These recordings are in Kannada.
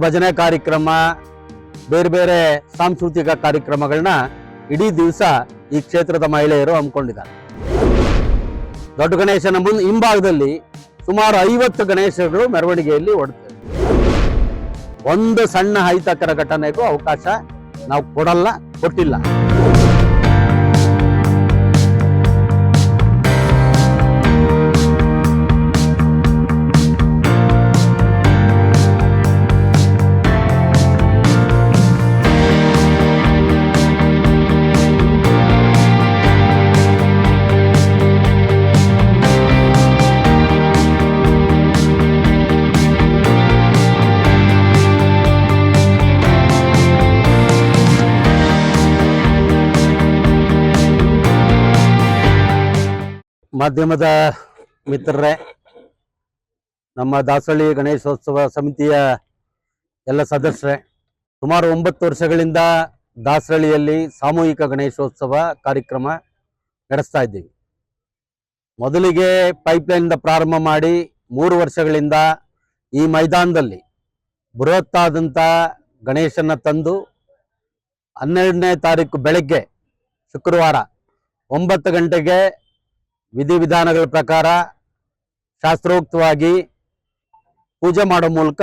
ಭಜನೆ ಕಾರ್ಯಕ್ರಮ, ಬೇರೆ ಬೇರೆ ಸಾಂಸ್ಕೃತಿಕ ಕಾರ್ಯಕ್ರಮಗಳನ್ನ ಇಡೀ ದಿವಸ ಈ ಕ್ಷೇತ್ರದ ಮಹಿಳೆಯರು ಹಮ್ಮಿಕೊಂಡಿದ್ದಾರೆ. ದೊಡ್ಡ ಗಣೇಶನ ಮುಂದೆ ಹಿಂಭಾಗದಲ್ಲಿ ಸುಮಾರು ಐವತ್ತು ಗಣೇಶಗಳು ಮೆರವಣಿಗೆಯಲ್ಲಿ ಓಡುತ್ತವೆ ಒಂದು ಸಣ್ಣ ಹೈತಕರ ಘಟನೆಗೂ ಅವಕಾಶ ನಾವು ಕೊಡಲ್ಲ, ಕೊಟ್ಟಿಲ್ಲ. ಮಾಧ್ಯಮದ ಮಿತ್ರರೇ, ನಮ್ಮ ದಾಸಹಳ್ಳಿ ಗಣೇಶೋತ್ಸವ ಸಮಿತಿಯ ಎಲ್ಲ ಸದಸ್ಯರೇ, ಸುಮಾರು ಒಂಬತ್ತು ವರ್ಷಗಳಿಂದ ದಾಸಹಳ್ಳಿಯಲ್ಲಿ ಸಾಮೂಹಿಕ ಗಣೇಶೋತ್ಸವ ಕಾರ್ಯಕ್ರಮ ನಡೆಸ್ತಾ ಇದ್ದೀವಿ. ಮೊದಲಿಗೆ ಪೈಪ್ಲೈನಿಂದ ಪ್ರಾರಂಭ ಮಾಡಿ ಮೂರು ವರ್ಷಗಳಿಂದ ಈ ಮೈದಾನದಲ್ಲಿ ಬೃಹತ್ತಾದಂಥ ಗಣೇಶನ ತಂದು ಹನ್ನೆರಡನೇ ತಾರೀಕು ಬೆಳಗ್ಗೆ ಶುಕ್ರವಾರ ಒಂಬತ್ತು ಗಂಟೆಗೆ ವಿಧಿವಿಧಾನಗಳ ಪ್ರಕಾರ ಶಾಸ್ತ್ರೋಕ್ತವಾಗಿ ಪೂಜೆ ಮಾಡೋ ಮೂಲಕ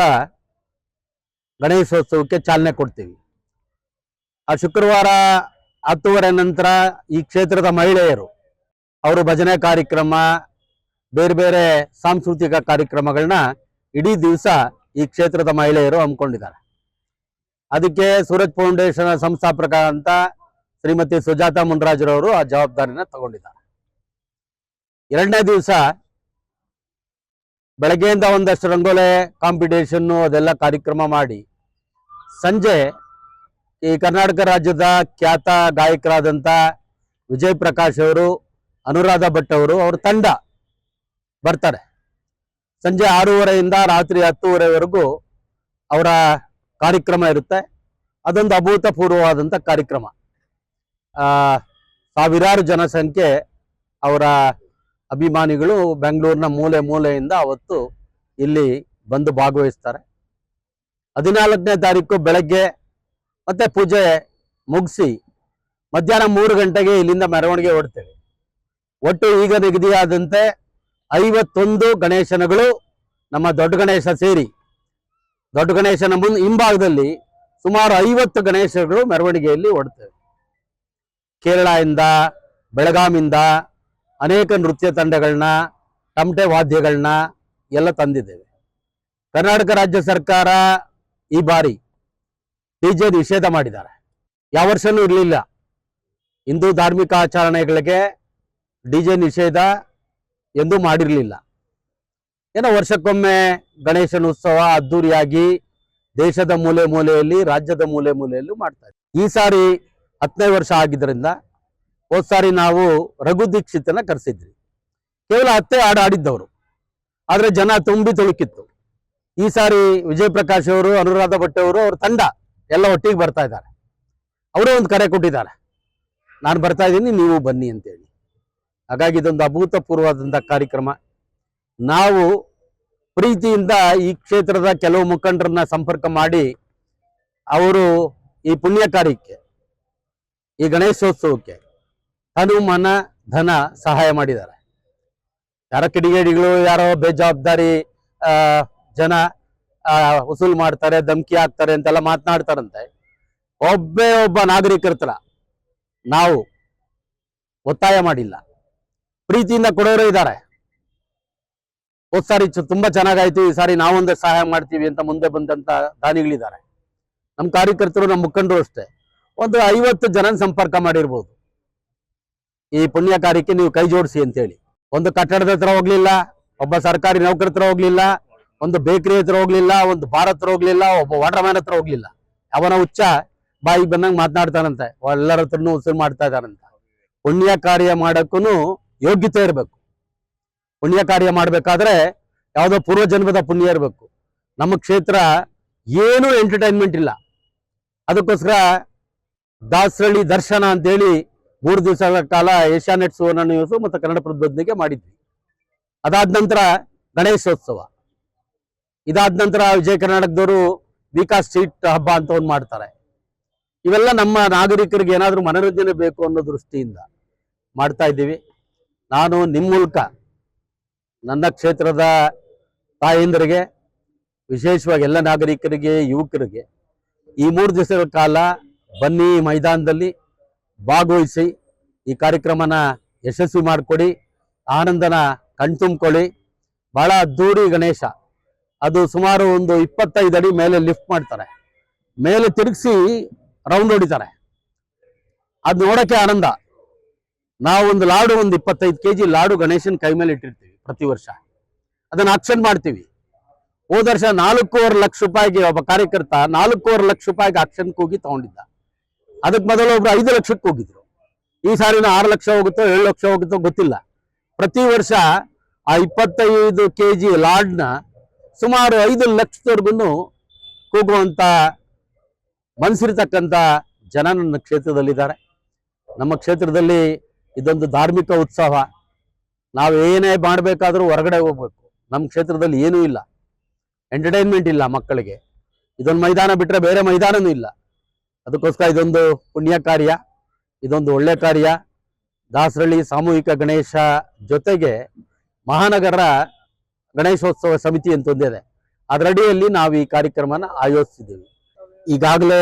ಗಣೇಶೋತ್ಸವಕ್ಕೆ ಚಾಲನೆ ಕೊಡ್ತೀವಿ. ಆ ಶುಕ್ರವಾರ ಹತ್ತುವರೆ ನಂತರ ಈ ಕ್ಷೇತ್ರದ ಮಹಿಳೆಯರು ಅವರು ಭಜನೆ ಕಾರ್ಯಕ್ರಮ, ಬೇರೆ ಬೇರೆ ಸಾಂಸ್ಕೃತಿಕ ಕಾರ್ಯಕ್ರಮಗಳನ್ನ ಇಡೀ ದಿವಸ ಈ ಕ್ಷೇತ್ರದ ಮಹಿಳೆಯರು ಹಮ್ಮಿಕೊಂಡಿದ್ದಾರೆ. ಅದಕ್ಕೆ ಸೂರಜ್ ಫೌಂಡೇಶನ್ ಸಂಸ್ಥಾಪಕ ಅಂತ ಶ್ರೀಮತಿ ಸುಜಾತಾ ಮುನ್ರಾಜ್ರವರು ಆ ಜವಾಬ್ದಾರಿನ ತಗೊಂಡಿದ್ದಾರೆ. ಎರಡನೇ ದಿವಸ ಬೆಳಗ್ಗೆಯಿಂದ ಒಂದಷ್ಟು ರಂಗೋಲೆ ಕಾಂಪಿಟೇಷನ್ನು ಅದೆಲ್ಲ ಕಾರ್ಯಕ್ರಮ ಮಾಡಿ. ಸಂಜೆ ಈ ಕರ್ನಾಟಕ ರಾಜ್ಯದ ಖ್ಯಾತ ಗಾಯಕರಾದಂಥ ವಿಜಯ್ ಪ್ರಕಾಶ್ ಅವರು, ಅನುರಾಧ ಭಟ್ ಅವರು, ಅವ್ರ ತಂಡ ಬರ್ತಾರೆ. ಸಂಜೆ ಆರೂವರೆಯಿಂದ ರಾತ್ರಿ ಹತ್ತುವರೆವರೆಗೂ ಅವರ ಕಾರ್ಯಕ್ರಮ ಇರುತ್ತೆ. ಅದೊಂದು ಅಭೂತಪೂರ್ವವಾದಂಥ ಕಾರ್ಯಕ್ರಮ. ಸಾವಿರಾರು ಜನಸಂಖ್ಯೆ ಅವರ ಅಭಿಮಾನಿಗಳು ಬೆಂಗಳೂರಿನ ಮೂಲೆ ಮೂಲೆಯಿಂದ ಅವತ್ತು ಇಲ್ಲಿ ಬಂದು ಭಾಗವಹಿಸ್ತಾರೆ. ಹದಿನಾಲ್ಕನೇ ತಾರೀಕು ಬೆಳಗ್ಗೆ ಮತ್ತೆ ಪೂಜೆ ಮುಗಿಸಿ ಮಧ್ಯಾಹ್ನ ಮೂರು ಗಂಟೆಗೆ ಇಲ್ಲಿಂದ ಮೆರವಣಿಗೆ ಹೊಡ್ತೇವೆ ಒಟ್ಟು ಈಗ ನಿಗದಿಯಾದಂತೆ ಐವತ್ತೊಂದು ಗಣೇಶನಗಳು ನಮ್ಮ ದೊಡ್ಡ ಗಣೇಶ ಸೇರಿ, ದೊಡ್ಡ ಗಣೇಶನ ಮುಂದೆ ಹಿಂಭಾಗದಲ್ಲಿ ಸುಮಾರು ಐವತ್ತು ಗಣೇಶಗಳು ಮೆರವಣಿಗೆಯಲ್ಲಿ ಹೊಡ್ತೇವೆ ಕೇರಳದಿಂದ ಬೆಳಗಾಮಿಂದ ಅನೇಕ ನೃತ್ಯ ತಂಡಗಳನ್ನ, ತಮಟೆ ವಾದ್ಯಗಳನ್ನ ಎಲ್ಲ ತಂದಿದ್ದೇವೆ. ಕರ್ನಾಟಕ ರಾಜ್ಯ ಸರ್ಕಾರ ಈ ಬಾರಿ ಡಿಜೆ ನಿಷೇಧ ಮಾಡಿದ್ದಾರೆ. ಯಾವ ವರ್ಷನೂ ಇರಲಿಲ್ಲ. ಹಿಂದೂ ಧಾರ್ಮಿಕ ಆಚರಣೆಗಳಿಗೆ ಡಿ ಜೆ ನಿಷೇಧ ಎಂದೂ ಮಾಡಿರಲಿಲ್ಲ. ಏನೋ ವರ್ಷಕ್ಕೊಮ್ಮೆ ಗಣೇಶನ ಉತ್ಸವ ಅದ್ದೂರಿಯಾಗಿ ದೇಶದ ಮೂಲೆ ಮೂಲೆಯಲ್ಲಿ, ರಾಜ್ಯದ ಮೂಲೆ ಮೂಲೆಯಲ್ಲೂ ಮಾಡ್ತಾರೆ. ಈ ಸಾರಿ ಹತ್ತನೇ ವರ್ಷ ಆಗಿದ್ದರಿಂದ ಹೋದ್ ಸಾರಿ ನಾವು ರಘು ದೀಕ್ಷಿತನ ಕರೆಸಿದ್ವಿ. ಕೇವಲ ಹತ್ತೆ ಹಾಡು ಆಡಿದ್ದವರು ಆದ್ರೆ ಜನ ತುಂಬಿ ತುಳುಕಿತ್ತು. ಈ ಸಾರಿ ವಿಜಯ್ ಪ್ರಕಾಶ್ ಅವರು, ಅನುರಾಧ ಭಟ್ ಅವರು ಅವ್ರ ತಂಡ ಎಲ್ಲ ಒಟ್ಟಿಗೆ ಬರ್ತಾ ಇದ್ದಾರೆ. ಅವರೇ ಒಂದು ಕರೆ ಕೊಟ್ಟಿದ್ದಾರೆ. ನಾನು ಬರ್ತಾ ಇದ್ದೀನಿ, ನೀವು ಬನ್ನಿ ಅಂತೇಳಿ. ಹಾಗಾಗಿ ಇದೊಂದು ಅಭೂತಪೂರ್ವವಾದಂಥ ಕಾರ್ಯಕ್ರಮ. ನಾವು ಪ್ರೀತಿಯಿಂದ ಈ ಕ್ಷೇತ್ರದ ಕೆಲವು ಮುಖಂಡರನ್ನ ಸಂಪರ್ಕ ಮಾಡಿ ಅವರು ಈ ಪುಣ್ಯ ಕಾರ್ಯಕ್ಕೆ, ಈ ಗಣೇಶೋತ್ಸವಕ್ಕೆ ತನು ಮನ ಧನ ಸಹಾಯ ಮಾಡಿದ್ದಾರೆ. ಯಾರೋ ಕಿಡಿಗೇಡಿಗಳು, ಯಾರೋ ಬೇಜವಾಬ್ದಾರಿ ಜನ ವಸೂಲ್ ಮಾಡ್ತಾರೆ, ಧಮಕಿ ಹಾಕ್ತಾರೆ ಅಂತೆಲ್ಲ ಮಾತನಾಡ್ತಾರಂತೆ. ಒಬ್ಬೇ ಒಬ್ಬ ನಾಗರಿಕರ ನಾವು ಒತ್ತಾಯ ಮಾಡಿಲ್ಲ. ಪ್ರೀತಿಯಿಂದ ಕೊಡೋರು ಇದ್ದಾರೆ. ಹೋದ್ ಸಾರಿ ತುಂಬಾ ಚೆನ್ನಾಗಾಯ್ತು, ಈ ಸಾರಿ ನಾವೊಂದು ಸಹಾಯ ಮಾಡ್ತೀವಿ ಅಂತ ಮುಂದೆ ಬಂದಂತ ದಾನಿಗಳಿದ್ದಾರೆ. ನಮ್ಮ ಕಾರ್ಯಕರ್ತರು ನಮ್ಮ ಮುಖಂಡರು ಅಷ್ಟೇ. ಒಂದು ಐವತ್ತು ಜನ ಸಂಪರ್ಕ ಮಾಡಿರ್ಬೋದು. ಈ ಪುಣ್ಯ ಕಾರ್ಯಕ್ಕೆ ನೀವು ಕೈ ಜೋಡಿಸಿ ಅಂತೇಳಿ. ಒಂದು ಕಟ್ಟಡದ ಹತ್ರ ಹೋಗ್ಲಿಲ್ಲ, ಒಬ್ಬ ಸರ್ಕಾರಿ ನೌಕರ ಹತ್ರ ಹೋಗ್ಲಿಲ್ಲ, ಒಂದು ಬೇಕರಿ ಹತ್ರ ಹೋಗ್ಲಿಲ್ಲ, ಒಂದು ಬಾರ್ ಹತ್ರ ಹೋಗ್ಲಿಲ್ಲ, ಒಬ್ಬ ವಾಟರ್ ಮ್ಯಾನ್ ಹತ್ರ ಹೋಗ್ಲಿಲ್ಲ. ಅವನ ಹುಚ್ಚ ಬಾಯಿಗೆ ಬಂದಂಗೆ ಮಾತನಾಡ್ತಾನಂತೆ. ಎಲ್ಲರ ಹತ್ರನೂ ಉಸಿರು ಮಾಡ್ತಾ ಇದ್ದಾನಂತ. ಪುಣ್ಯ ಕಾರ್ಯ ಮಾಡಕ್ಕೂ ಯೋಗ್ಯತೆ ಇರಬೇಕು. ಪುಣ್ಯ ಕಾರ್ಯ ಮಾಡಬೇಕಾದ್ರೆ ಯಾವುದೋ ಪೂರ್ವ ಜನ್ಮದ ಪುಣ್ಯ ಇರಬೇಕು. ನಮ್ಮ ಕ್ಷೇತ್ರ ಏನೂ ಎಂಟರ್ಟೈನ್ಮೆಂಟ್ ಇಲ್ಲ. ಅದಕ್ಕೋಸ್ಕರ ದಾಸರಳ್ಳಿ ದರ್ಶನ ಅಂತೇಳಿ ಮೂರು ದಿವಸಗಳ ಕಾಲ ಏಷ್ಯಾನೆಟ್ ಸುವರ್ಣ ನ್ಯೂಸ್ ಮತ್ತು ಕನ್ನಡ ಪ್ರತಿನಿಧಿಗೆ ಮಾಡಿದ್ವಿ. ಅದಾದ ನಂತರ ಗಣೇಶೋತ್ಸವ. ಇದಾದ ನಂತರ ವಿಜಯ ಕರ್ನಾಟಕದವರು ವಿಕಾಸ್ ಸ್ಟ್ರೀಟ್ ಹಬ್ಬ ಅಂತ ಒಂದು ಮಾಡ್ತಾರೆ. ಇವೆಲ್ಲ ನಮ್ಮ ನಾಗರಿಕರಿಗೆ ಏನಾದರೂ ಮನೋರಂಜನೆ ಬೇಕು ಅನ್ನೋ ದೃಷ್ಟಿಯಿಂದ ಮಾಡ್ತಾ ಇದ್ದೀವಿ. ನಾನು ನಿಮ್ಮ ಮೂಲಕ, ನನ್ನ ಕ್ಷೇತ್ರದ ತಾಯಂದರಿಗೆ, ವಿಶೇಷವಾಗಿ ಎಲ್ಲ ನಾಗರಿಕರಿಗೆ, ಯುವಕರಿಗೆ ಈ ಮೂರು ದಿವಸಗಳ ಕಾಲ ಬನ್ನಿ ಮೈದಾನದಲ್ಲಿ ಭಾಗವಹಿಸಿ ಈ ಕಾರ್ಯಕ್ರಮನ ಯಶಸ್ವಿ ಮಾಡಿಕೊಡಿ, ಆನಂದನ ಕಣ್ತುಂಬ್ಕೊಳ್ಳಿ ಬಹಳ ಅದ್ದೂರಿ ಗಣೇಶ. ಅದು ಸುಮಾರು ಒಂದು ಇಪ್ಪತ್ತೈದು ಅಡಿ ಮೇಲೆ ಲಿಫ್ಟ್ ಮಾಡ್ತಾರೆ. ಮೇಲೆ ತಿರುಗಿಸಿ ರೌಂಡ್ ಹೊಡಿತಾರೆ. ಅದು ನೋಡೋಕ್ಕೆ ಆನಂದ. ನಾವು ಒಂದು ಲಾಡು, ಒಂದು ಇಪ್ಪತ್ತೈದು ಕೆ ಜಿ ಲಾಡು ಗಣೇಶನ ಕೈ ಮೇಲೆ ಇಟ್ಟಿರ್ತೀವಿ ಪ್ರತಿ ವರ್ಷ. ಅದನ್ನ ಆಕ್ಷನ್ ಮಾಡ್ತೀವಿ. ಹೋದ ವರ್ಷ ನಾಲ್ಕೂವರೆ ಲಕ್ಷ ರೂಪಾಯಿಗೆ ಒಬ್ಬ ಕಾರ್ಯಕರ್ತ ನಾಲ್ಕೂವರೆ ಲಕ್ಷ ರೂಪಾಯಿಗೆ ಆಕ್ಷನ್ ಕೂಗಿ ತಗೊಂಡಿದ್ದ. ಅದಕ್ಕೆ ಮೊದಲು ಒಬ್ರು ಐದು ಲಕ್ಷಕ್ಕೆ ಹೋಗಿದ್ರು. ಈ ಸಾರಿನ ಆರು ಲಕ್ಷ ಹೋಗುತ್ತೋ ಏಳು ಲಕ್ಷ ಹೋಗುತ್ತೋ ಗೊತ್ತಿಲ್ಲ. ಪ್ರತಿ ವರ್ಷ ಆ ಇಪ್ಪತ್ತೈದು ಕೆ ಜಿ ಲಾಡ್ನ ಸುಮಾರು ಐದು ಲಕ್ಷದವರೆಗೂ ಕೂಗುವಂಥ ಮನಸ್ಸಿರ್ತಕ್ಕಂಥ ಜನ ನನ್ನ ಕ್ಷೇತ್ರದಲ್ಲಿದ್ದಾರೆ. ನಮ್ಮ ಕ್ಷೇತ್ರದಲ್ಲಿ ಇದೊಂದು ಧಾರ್ಮಿಕ ಉತ್ಸವ. ನಾವು ಏನೇ ಮಾಡಬೇಕಾದ್ರೂ ಹೊರಗಡೆ ಹೋಗ್ಬೇಕು. ನಮ್ಮ ಕ್ಷೇತ್ರದಲ್ಲಿ ಏನೂ ಇಲ್ಲ. ಎಂಟರ್ಟೈನ್ಮೆಂಟ್ ಇಲ್ಲ ಮಕ್ಕಳಿಗೆ. ಇದೊಂದು ಮೈದಾನ ಬಿಟ್ಟರೆ ಬೇರೆ ಮೈದಾನವೂ ಇಲ್ಲ. ಅದಕ್ಕೋಸ್ಕರ ಇದೊಂದು ಪುಣ್ಯ ಕಾರ್ಯ, ಇದೊಂದು ಒಳ್ಳೆ ಕಾರ್ಯ. ದಾಸರಳ್ಳಿ ಸಾಮೂಹಿಕ ಗಣೇಶ ಜೊತೆಗೆ ಮಹಾನಗರ ಗಣೇಶೋತ್ಸವ ಸಮಿತಿ ಅಂತ ಒಂದಿದೆ. ಅದರಡಿಯಲ್ಲಿ ನಾವು ಈ ಕಾರ್ಯಕ್ರಮನ ಆಯೋಜಿಸಿದ್ದೀವಿ. ಈಗಾಗಲೇ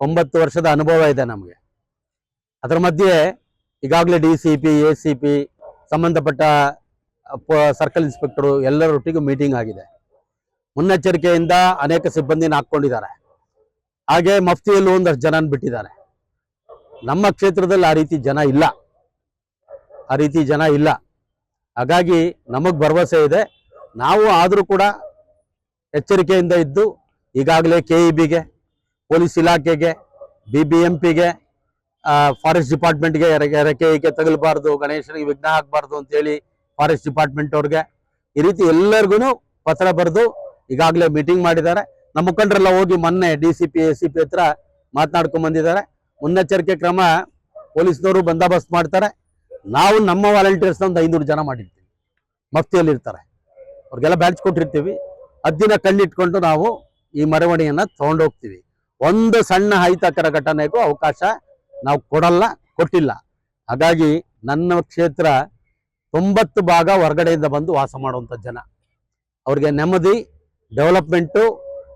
ಒಂಬತ್ತು ವರ್ಷದ ಅನುಭವ ಇದೆ ನಮಗೆ. ಅದರ ಮಧ್ಯೆ ಈಗಾಗಲೇ D C P, A C P ಸಂಬಂಧಪಟ್ಟ ಸರ್ಕಲ್ ಇನ್ಸ್ಪೆಕ್ಟರು ಎಲ್ಲರೊಟ್ಟಿಗೂ ಮೀಟಿಂಗ್ ಆಗಿದೆ. ಮುನ್ನೆಚ್ಚರಿಕೆಯಿಂದ ಅನೇಕ ಸಿಬ್ಬಂದಿನ ಹಾಕ್ಕೊಂಡಿದ್ದಾರೆ. ಹಾಗೆ ಮಫ್ತಿಯಲ್ಲೂ ಒಂದಷ್ಟು ಜನನ ಬಿಟ್ಟಿದ್ದಾರೆ ನಮ್ಮ ಕ್ಷೇತ್ರದಲ್ಲಿ ಆ ರೀತಿ ಜನ ಇಲ್ಲ. ಆ ರೀತಿ ಜನ ಇಲ್ಲ. ಹಾಗಾಗಿ ನಮಗೆ ಭರವಸೆ ಇದೆ. ನಾವು ಆದರೂ ಕೂಡ ಎಚ್ಚರಿಕೆಯಿಂದ ಇದ್ದು ಈಗಾಗಲೇ ಕೆ ಇ ಬಿಗೆ ಪೊಲೀಸ್ ಇಲಾಖೆಗೆ ಬಿ ಬಿ ಎಂ ಪಿಗೆ ಫಾರೆಸ್ಟ್ ಡಿಪಾರ್ಟ್ಮೆಂಟ್ಗೆ ಎರಕೆ ಏಕೆ ತಗಲಬಾರ್ದು, ಗಣೇಶನಿಗೆ ವಿಘ್ನ ಆಗಬಾರ್ದು ಅಂತೇಳಿ ಫಾರೆಸ್ಟ್ ಡಿಪಾರ್ಟ್ಮೆಂಟ್ ಅವ್ರಿಗೆ ಈ ರೀತಿ ಎಲ್ಲರಿಗೂ ಪತ್ರ ಬರೆದು ಈಗಾಗಲೇ ಮೀಟಿಂಗ್ ಮಾಡಿದ್ದಾರೆ. ನಮ್ಮ ಮುಖಂಡರೆಲ್ಲ ಹೋಗಿ ಮೊನ್ನೆ D C P A C P ಹತ್ರ ಮಾತನಾಡ್ಕೊಂಡ್ ಬಂದಿದ್ದಾರೆ. ಮುನ್ನೆಚ್ಚರಿಕೆ ಕ್ರಮ ಪೊಲೀಸ್ನವರು ಬಂದೋಬಸ್ತ್ ಮಾಡ್ತಾರೆ. ನಾವು ನಮ್ಮ ವಾಲಂಟಿಯರ್ಸ್ ಒಂದು ಐನೂರು ಜನ ಮಾಡಿರ್ತೀವಿ. ಮಫ್ತಿಯಲ್ಲಿ ಇರ್ತಾರೆ ಅವ್ರಿಗೆಲ್ಲ ಬ್ಯಾಚ್ ಕೊಟ್ಟಿರ್ತೀವಿ. ಹದ್ದಿನ ಕಣ್ಣಿಟ್ಕೊಂಡು ನಾವು ಈ ಮೆರವಣಿಗೆಯನ್ನು ತಗೊಂಡೋಗ್ತೀವಿ ಒಂದು ಸಣ್ಣ ಅಹಿತಕರ ಘಟನೆಗೂ ಅವಕಾಶ ನಾವು ಕೊಡಲ್ಲ, ಕೊಟ್ಟಿಲ್ಲ. ಹಾಗಾಗಿ ನನ್ನ ಕ್ಷೇತ್ರ ತೊಂಬತ್ತು ಭಾಗ ಹೊರಗಡೆಯಿಂದ ಬಂದು ವಾಸ ಮಾಡುವಂಥ ಜನ. ಅವ್ರಿಗೆ ನೆಮ್ಮದಿ ಡೆವಲಪ್ಮೆಂಟು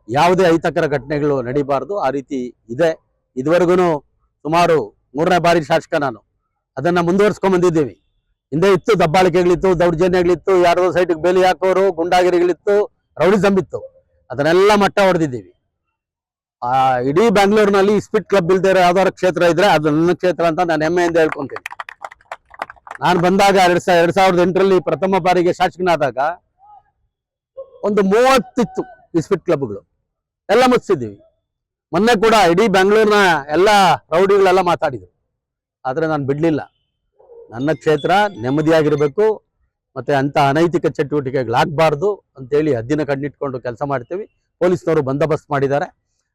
ಯಾವುದೇ ಅಹಿತಕರ ಘಟನೆಗಳು ನಡೀಬಾರ್ದು. ಆ ರೀತಿ ಇದೆ. ಇದುವರೆಗೂ ಸುಮಾರು ಮೂರನೇ ಬಾರಿ ಶಾಸಕ ನಾನು. ಅದನ್ನ ಮುಂದುವರ್ಸ್ಕೊಂಡ್ ಬಂದಿದ್ದೀವಿ. ಹಿಂದೆ ಇತ್ತು, ದಬ್ಬಾಳಿಕೆಗಳಿತ್ತು, ದೌರ್ಜನ್ಯಗಳಿತ್ತು ಯಾರೋ ಸೈಟ್ಗೆ ಬೇಲಿ ಹಾಕೋರು ಗುಂಡಾಗಿರಿಗಳಿತ್ತು ರೌಡಿ ಇತ್ತು ಅದನ್ನೆಲ್ಲ ಮಟ್ಟ ಹೊಡೆದಿದ್ದೀವಿ. ಆ, ಇಡೀ ಬೆಂಗಳೂರಿನಲ್ಲಿ ಸ್ಪಿಟ್ ಕ್ಲಬ್ ಇಲ್ದೇ ಯಾವ್ದಾದ್ರು ಕ್ಷೇತ್ರ ಇದ್ರೆ ಅದು ನನ್ನ ಕ್ಷೇತ್ರ ಅಂತ ನಾನು ಹೆಮ್ಮೆಯಿಂದ ಹೇಳ್ಕೊಂತೀನಿ. ನಾನು ಬಂದಾಗ ಎರಡ್ ಸಾವಿರ ಎರಡ್ ಸಾವಿರದ ಎಂಟರಲ್ಲಿ ಪ್ರಥಮ ಬಾರಿಗೆ ಶಾಸಕನಾದಾಗ ಒಂದು ಮೂವತ್ತಿತ್ತು ಇಸ್ಪಿಟ್ ಕ್ಲಬ್ಗಳು. ಎಲ್ಲ ಮುಚ್ಚಿದ್ದೀವಿ ಮೊನ್ನೆ ಕೂಡ ಇಡೀ ಬೆಂಗಳೂರಿನ ಎಲ್ಲ ರೌಡಿಗಳೆಲ್ಲ ಮಾತಾಡಿದರು. ಆದರೆ ನಾನು ಬಿಡಲಿಲ್ಲ. ನನ್ನ ಕ್ಷೇತ್ರ ನೆಮ್ಮದಿಯಾಗಿರಬೇಕು, ಮತ್ತೆ ಅಂತ ಅನೈತಿಕ ಚಟುವಟಿಕೆಗಳಾಗಬಾರ್ದು ಅಂತೇಳಿ ಹದ್ದಿನ ಕಣ್ಣಿಟ್ಕೊಂಡು ಕೆಲಸ ಮಾಡ್ತೀವಿ. ಪೊಲೀಸ್ನವರು ಬಂದೋಬಸ್ತ್ ಮಾಡಿದ್ದಾರೆ.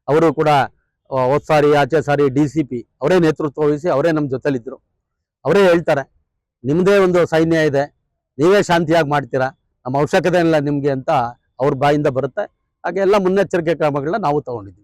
ಅವರು ಕೂಡ ಹೋದ್ ಸಾರಿ ಆಚೆ ಸಾರಿ ಡಿ ಸಿ ಪಿ ಅವರೇ ನೇತೃತ್ವ ವಹಿಸಿ ಅವರೇ ನಮ್ಮ ಜೊತೆಲಿದ್ದರು ಅವರೇ ಹೇಳ್ತಾರೆ ನಿಮ್ಮದೇ ಒಂದು ಸೈನ್ಯ ಇದೆ, ನೀವೇ ಶಾಂತಿಯಾಗಿ ಮಾಡ್ತೀರಾ? ನಮ್ಮ ಅವಶ್ಯಕತೆ ಇಲ್ಲ ನಿಮಗೆ ಅಂತ ಅವ್ರ ಬಾಯಿಂದ ಬರುತ್ತೆ. ಹಾಗೆ ಎಲ್ಲ ಮುನ್ನೆಚ್ಚರಿಕೆ ಕ್ರಮಗಳನ್ನ ನಾವು ತಗೊಂಡಿದ್ದೀವಿ.